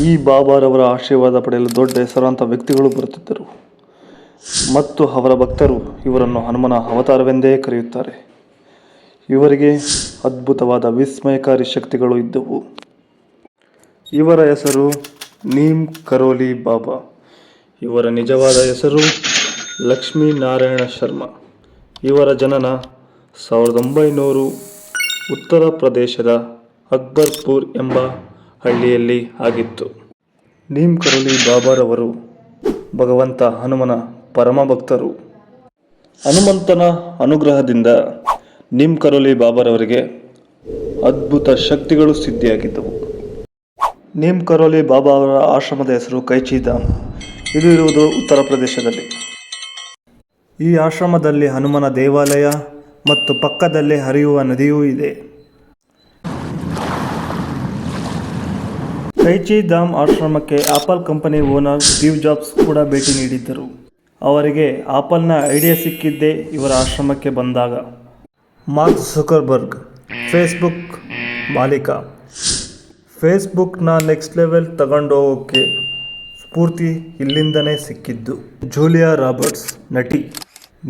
ಈ ಬಾಬಾರವರ ಆಶೀರ್ವಾದ ಪಡೆಯಲು ದೊಡ್ಡ ಹೆಸರಾಂತ ವ್ಯಕ್ತಿಗಳು ಬರುತ್ತಿದ್ದರು. ಮತ್ತು ಅವರ ಭಕ್ತರು ಇವರನ್ನು ಹನುಮನ ಅವತಾರವೆಂದೇ ಕರೆಯುತ್ತಾರೆ. ಇವರಿಗೆ ಅದ್ಭುತವಾದ ವಿಸ್ಮಯಕಾರಿ ಶಕ್ತಿಗಳು ಇದ್ದವು. ಇವರ ಹೆಸರು ನೀಮ್ ಕರೋಲಿ ಬಾಬಾ. ಇವರ ನಿಜವಾದ ಹೆಸರು ಲಕ್ಷ್ಮೀನಾರಾಯಣ ಶರ್ಮಾ. ಇವರ ಜನನ ಸಾವಿರದ ಒಂಬೈನೂರು ಉತ್ತರ ಪ್ರದೇಶದ ಅಕ್ಬರ್ಪುರ್ ಎಂಬ ಹಳ್ಳಿಯಲ್ಲಿ ಆಗಿತ್ತು. ನೀಮ್ ಕರೋಲಿ ಬಾಬಾರವರು ಭಗವಂತ ಹನುಮನ ಪರಮ ಭಕ್ತರು ಹನುಮಂತನ ಅನುಗ್ರಹದಿಂದ ನೀಮ್ ಕರೋಲಿ ಬಾಬಾರವರಿಗೆ ಅದ್ಭುತ ಶಕ್ತಿಗಳು ಸಿದ್ಧಿಯಾಗಿದ್ದವು. ನೀಮ್ ಕರೋಲಿ ಬಾಬಾ ಅವರ ಆಶ್ರಮದ ಹೆಸರು ಕೈಚಿಧಾಮ್ ಇದು ಇರುವುದು ಉತ್ತರ ಪ್ರದೇಶದಲ್ಲಿ. ಈ ಆಶ್ರಮದಲ್ಲಿ ಹನುಮನ ದೇವಾಲಯ ಮತ್ತು ಪಕ್ಕದಲ್ಲೇ ಹರಿಯುವ ನದಿಯೂ ಇದೆ. ಕೈಚಿ ಧಾಮ್ ಆಶ್ರಮಕ್ಕೆ Apple company owner Steve Jobs ಕೂಡ ಭೇಟಿ ನೀಡಿದ್ದರು. ಅವರಿಗೆ ಆಪಲ್ನ ಐಡಿಯಾ ಸಿಕ್ಕಿದ್ದೇ ಇವರ ಆಶ್ರಮಕ್ಕೆ ಬಂದಾಗ. ಮಾರ್ಕ್ ಸುಕರ್ಬರ್ಗ್ ಫೇಸ್ಬುಕ್ ಮಾಲೀಕ. ಫೇಸ್ಬುಕ್ನ ನೆಕ್ಸ್ಟ್ ಲೆವೆಲ್ ತಗೊಂಡೋಗೋಕ್ಕೆ ಸ್ಫೂರ್ತಿ ಇಲ್ಲಿಂದನೇ ಸಿಕ್ಕಿದ್ದು. ಜೂಲಿಯಾ ರಾಬರ್ಟ್ಸ್ ನಟಿ.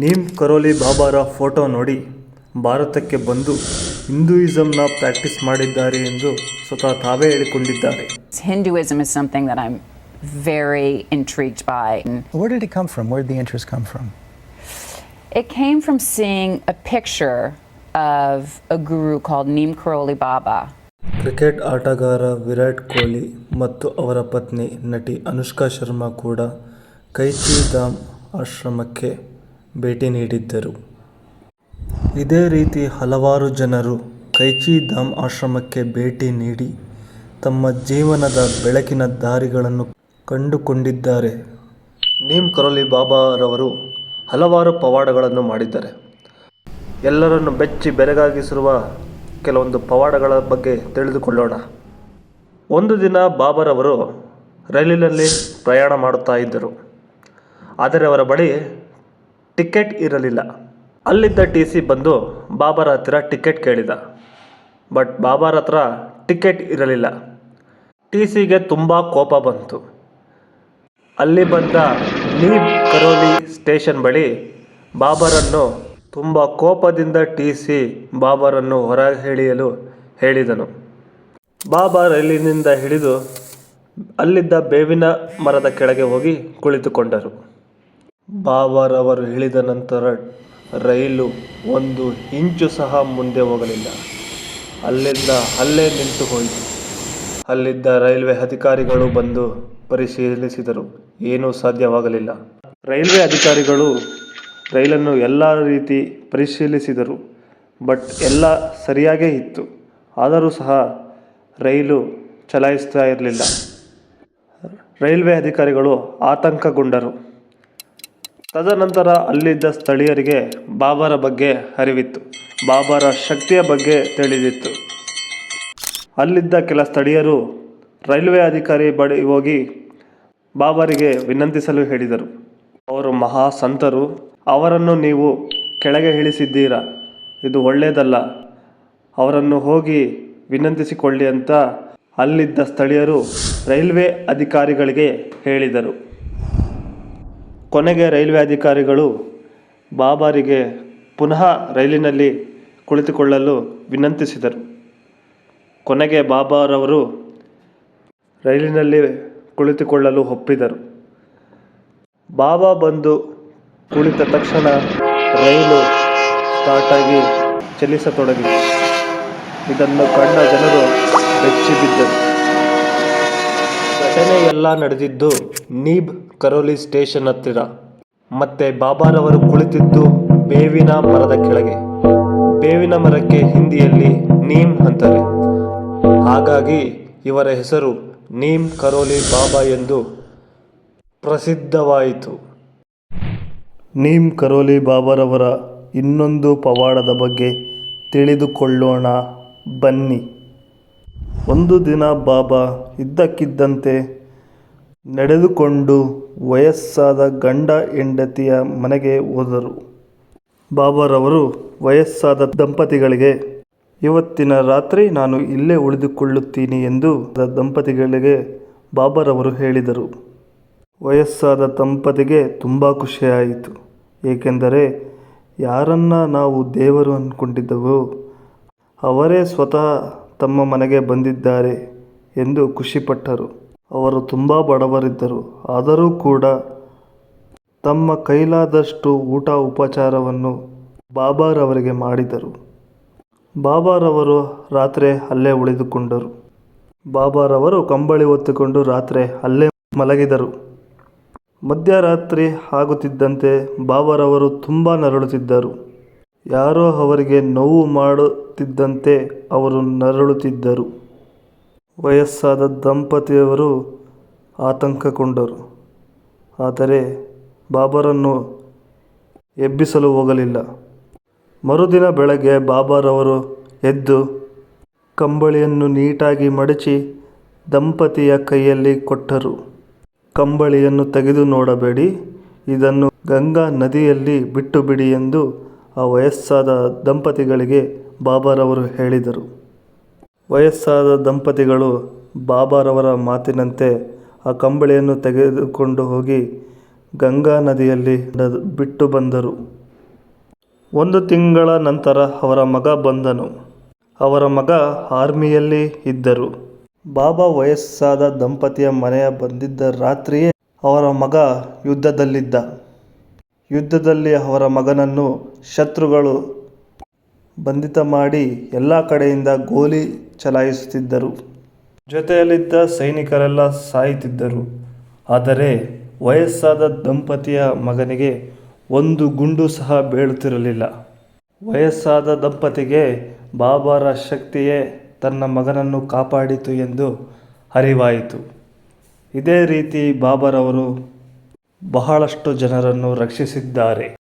ನೀಮ್ ಕರೋಲಿ ಬಾಬಾರ ಫೋಟೋ ನೋಡಿ ಭಾರತಕ್ಕೆ ಬಂದು ಹಿಂದೂಯಿಸಮ್ನ ಪ್ರಾಕ್ಟೀಸ್ ಮಾಡಿದ್ದಾರೆ ಎಂದು ಸ್ವತಃ ತಾವೇ ಹೇಳಿಕೊಂಡಿದ್ದಾರೆ. Hinduism is something that I'm very intrigued by. And Where did it come from? Where did the interest come from? it came from seeing a picture of a guru called Neem Karoli Baba. Cricket ಆಟಗಾರ ವಿರಾಟ್ ಕೊಹ್ಲಿ ಮತ್ತು ಅವರ ಪತ್ನಿ ನಟಿ ಅನುಷ್ಕಾ ಶರ್ಮಾ ಕೂಡ ಕೈಚಿ ಧಾಮ್ ಆಶ್ರಮಕ್ಕೆ ಭೇಟಿ ನೀಡಿದ್ದರು ಇದೇ ರೀತಿ ಹಲವಾರು ಜನರು ಕೈಚಿ ಧಾಮ್ ಆಶ್ರಮಕ್ಕೆ ಭೇಟಿ ನೀಡಿ ತಮ್ಮ ಜೀವನದ ಬೆಳಕಿನ ದಾರಿಗಳನ್ನು ಕಂಡುಕೊಂಡಿದ್ದಾರೆ. ನೀಮ್ ಕರೋಲಿ ಬಾಬಾರವರು ಹಲವಾರು ಪವಾಡಗಳನ್ನು ಮಾಡಿದ್ದಾರೆ. ಎಲ್ಲರನ್ನು ಬೆಚ್ಚಿ ಬೆರಗಾಗಿಸಿರುವ ಕೆಲವೊಂದು ಪವಾಡಗಳ ಬಗ್ಗೆ ತಿಳಿದುಕೊಳ್ಳೋಣ. ಒಂದು ದಿನ ಬಾಬರವರು ರೈಲಿನಲ್ಲಿ ಪ್ರಯಾಣ ಮಾಡುತ್ತಾ ಇದ್ದರು. ಆದರೆ ಅವರ ಬಳಿ ಟಿಕೆಟ್ ಇರಲಿಲ್ಲ. ಅಲ್ಲಿದ್ದ ಟಿ ಸಿ ಬಂದು ಬಾಬರ ಹತ್ತಿರ ಟಿಕೆಟ್ ಕೇಳಿದ. ಬಟ್ ಬಾಬಾರ ಹತ್ರ ಟಿಕೆಟ್ ಇರಲಿಲ್ಲ. ಟಿ ಸಿಗೆ ತುಂಬ ಕೋಪ ಬಂತು. ಅಲ್ಲಿ ಬಂದ ನೀ ಕರೋಲಿ ಸ್ಟೇಷನ್ ಬಳಿ ಬಾಬರನ್ನು ತುಂಬ ಕೋಪದಿಂದ ಟಿ ಸಿ ಬಾಬರನ್ನು ಹೊರಗೆಳೆಯಲು ಹೇಳಿದನು. ಬಾಬಾ ರೈಲಿನಿಂದ ಹಿಡಿದು ಅಲ್ಲಿದ್ದ ಬೇವಿನ ಮರದ ಕೆಳಗೆ ಹೋಗಿ ಕುಳಿತುಕೊಂಡರು. ಬಾಬಾರವರು ಇಳಿದ ನಂತರ ರೈಲು ಒಂದು ಇಂಚು ಸಹ ಮುಂದೆ ಹೋಗಲಿಲ್ಲ. ಅಲ್ಲಿಂದ ಅಲ್ಲೇ ನಿಂತು ಹೋಯಿತು ಅಲ್ಲಿದ್ದ ರೈಲ್ವೆ ಅಧಿಕಾರಿಗಳು ಬಂದು ಪರಿಶೀಲಿಸಿದರು. ಏನೂ ಸಾಧ್ಯವಾಗಲಿಲ್ಲ. ರೈಲ್ವೆ ಅಧಿಕಾರಿಗಳು ರೈಲನ್ನು ಎಲ್ಲ ರೀತಿ ಪರಿಶೀಲಿಸಿದರು, ಬಟ್ ಎಲ್ಲ ಸರಿಯಾಗೇ ಇತ್ತು. ಆದರೂ ಸಹ ರೈಲು ಚಲಾಯಿಸ್ತಾ ಇರಲಿಲ್ಲ. ರೈಲ್ವೆ ಅಧಿಕಾರಿಗಳು ಆತಂಕಗೊಂಡರು. ತದನಂತರ ಅಲ್ಲಿದ್ದ ಸ್ಥಳೀಯರಿಗೆ ಬಾಬಾರ ಬಗ್ಗೆ ಅರಿವಿತ್ತು. ಬಾಬಾರ ಶಕ್ತಿಯ ಬಗ್ಗೆ ತಿಳಿದಿತ್ತು. ಅಲ್ಲಿದ್ದ ಕೆಲ ಸ್ಥಳೀಯರು ರೈಲ್ವೆ ಅಧಿಕಾರಿ ಬಳಿ ಹೋಗಿ ಬಾಬರಿಗೆ ವಿನಂತಿಸಲು ಹೇಳಿದರು. ಅವರು ಮಹಾ ಸಂತರು. ಅವರನ್ನು ನೀವು ಕೆಳಗೆ ಇಳಿಸಿದ್ದೀರಾ? ಇದು ಒಳ್ಳೆಯದಲ್ಲ. ಅವರನ್ನು ಹೋಗಿ ವಿನಂತಿಸಿಕೊಳ್ಳಿ ಅಂತ ಅಲ್ಲಿದ್ದ ಸ್ಥಳೀಯರು ರೈಲ್ವೆ ಅಧಿಕಾರಿಗಳಿಗೆ ಹೇಳಿದರು. ಕೊನೆಗೆ ರೈಲ್ವೆ ಅಧಿಕಾರಿಗಳು ಬಾಬಾರಿಗೆ ಪುನಃ ರೈಲಿನಲ್ಲಿ ಕುಳಿತುಕೊಳ್ಳಲು ವಿನಂತಿಸಿದರು. ಕೊನೆಗೆ ಬಾಬಾರವರು ರೈಲಿನಲ್ಲಿ ಕುಳಿತುಕೊಳ್ಳಲು ಒಪ್ಪಿದರು. ಬಾಬಾ ಬಂದು ಕುಳಿತ ತಕ್ಷಣ ರೈಲು ಸ್ಟಾರ್ಟಾಗಿ ಚಲಿಸತೊಡಗಿತು. ಇದನ್ನು ಕಂಡ ಜನರು ಬೆಚ್ಚಿ ಬಿದ್ದರು. ಘಟನೆ ಎಲ್ಲ ನಡೆದಿದ್ದು ನೀಬ್ ಕರೋಲಿ ಸ್ಟೇಷನ್ ಹತ್ತಿರ. ಮತ್ತೆ ಬಾಬಾರವರು ಕುಳಿತಿದ್ದು ಬೇವಿನ ಮರದ ಕೆಳಗೆ. ಬೇವಿನ ಮರಕ್ಕೆ ಹಿಂದಿಯಲ್ಲಿ ನೀಮ್ ಅಂತಾರೆ ಹಾಗಾಗಿ ಇವರ ಹೆಸರು ನೀಮ್ ಕರೋಲಿ ಬಾಬಾ ಎಂದು ಪ್ರಸಿದ್ಧವಾಯಿತು. ನೀಮ್ ಕರೋಲಿ ಬಾಬಾರವರ ಇನ್ನೊಂದು ಪವಾಡದ ಬಗ್ಗೆ ತಿಳಿದುಕೊಳ್ಳೋಣ, ಬನ್ನಿ. ಒಂದು ದಿನ ಬಾಬಾ ಇದ್ದಕ್ಕಿದ್ದಂತೆ ನಡೆದುಕೊಂಡು ವಯಸ್ಸಾದ ಗಂಡ ಹೆಂಡತಿಯ ಮನೆಗೆ ಹೋದರು. ಬಾಬಾರವರು ವಯಸ್ಸಾದ ದಂಪತಿಗಳಿಗೆ ಇವತ್ತಿನ ರಾತ್ರಿ ನಾನು ಇಲ್ಲೇ ಉಳಿದುಕೊಳ್ಳುತ್ತೀನಿ ಎಂದು ದಂಪತಿಗಳಿಗೆ ಬಾಬರವರು ಹೇಳಿದರು. ವಯಸ್ಸಾದ ದಂಪತಿಗೆ ತುಂಬ ಖುಷಿಯಾಯಿತು. ಏಕೆಂದರೆ ಯಾರನ್ನ ನಾವು ದೇವರು ಅಂದ್ಕೊಂಡಿದ್ದವೋ ಅವರೇ ಸ್ವತಃ ತಮ್ಮ ಮನೆಗೆ ಬಂದಿದ್ದಾರೆ ಎಂದು ಖುಷಿಪಟ್ಟರು. ಅವರು ತುಂಬ ಬಡವರಿದ್ದರು. ಆದರೂ ಕೂಡ ತಮ್ಮ ಕೈಲಾದಷ್ಟು ಊಟ ಉಪಚಾರವನ್ನು ಬಾಬಾರವರಿಗೆ ಮಾಡಿದರು. ಬಾಬಾರವರು ರಾತ್ರಿ ಅಲ್ಲೇ ಉಳಿದುಕೊಂಡರು. ಬಾಬಾರವರು ಕಂಬಳಿ ಹೊತ್ತುಕೊಂಡು ರಾತ್ರಿ ಅಲ್ಲೇ ಮಲಗಿದರು. ಮಧ್ಯರಾತ್ರಿ ಆಗುತ್ತಿದ್ದಂತೆ ಬಾಬಾರವರು ತುಂಬ ನರಳುತ್ತಿದ್ದರು. ಯಾರೋ ಅವರಿಗೆ ನೋವು ಮಾಡುತ್ತಿದ್ದಂತೆ ಅವರು ನರಳುತ್ತಿದ್ದರು. ವಯಸ್ಸಾದ ದಂಪತಿಯವರು ಆತಂಕಗೊಂಡರು. ಆದರೆ ಬಾಬರನ್ನು ಎಬ್ಬಿಸಲು ಹೋಗಲಿಲ್ಲ. ಮರುದಿನ ಬೆಳಗ್ಗೆ ಬಾಬಾರವರು ಎದ್ದು ಕಂಬಳಿಯನ್ನು ನೀಟಾಗಿ ಮಡಚಿ ದಂಪತಿಯ ಕೈಯಲ್ಲಿ ಕೊಟ್ಟರು. ಕಂಬಳಿಯನ್ನು ತೆಗೆದು ನೋಡಬೇಡಿ, ಇದನ್ನು ಗಂಗಾ ನದಿಯಲ್ಲಿ ಬಿಟ್ಟು ಬಿಡಿ ಎಂದು ಆ ವಯಸ್ಸಾದ ದಂಪತಿಗಳಿಗೆ ಬಾಬಾರವರು ಹೇಳಿದರು. ವಯಸ್ಸಾದ ದಂಪತಿಗಳು ಬಾಬಾರವರ ಮಾತಿನಂತೆ ಆ ಕಂಬಳಿಯನ್ನು ತೆಗೆದುಕೊಂಡು ಹೋಗಿ ಗಂಗಾ ನದಿಯಲ್ಲಿ ಬಿಟ್ಟು ಬಂದರು. ಒಂದು ತಿಂಗಳ ನಂತರ ಅವರ ಮಗ ಬಂದನು. ಅವರ ಮಗ ಆರ್ಮಿಯಲ್ಲಿ ಇದ್ದರು. ಬಾಬಾ ವಯಸ್ಸಾದ ದಂಪತಿಯ ಮನೆಯ ಬಂದಿದ್ದ ರಾತ್ರಿಯೇ ಅವರ ಮಗ ಯುದ್ಧದಲ್ಲಿದ್ದ. ಯುದ್ಧದಲ್ಲಿ ಅವರ ಮಗನನ್ನು ಶತ್ರುಗಳು ಬಂಧಿತ ಮಾಡಿ ಎಲ್ಲ ಕಡೆಯಿಂದ ಗೋಲಿ ಚಲಾಯಿಸುತ್ತಿದ್ದರು. ಜೊತೆಯಲ್ಲಿದ್ದ ಸೈನಿಕರೆಲ್ಲ ಸಾಯುತ್ತಿದ್ದರು. ಆದರೆ ವಯಸ್ಸಾದ ದಂಪತಿಯ ಮಗನಿಗೆ ಒಂದು ಗುಂಡು ಸಹ ಬೀಳುತ್ತಿರಲಿಲ್ಲ. ವಯಸ್ಸಾದ ದಂಪತಿಗೆ ಬಾಬಾರ ಶಕ್ತಿಯೇ ತನ್ನ ಮಗನನ್ನು ಕಾಪಾಡಿತು ಎಂದು ಅರಿವಾಯಿತು. ಇದೇ ರೀತಿ ಬಾಬರವರು ಬಹಳಷ್ಟು ಜನರನ್ನು ರಕ್ಷಿಸಿದ್ದಾರೆ.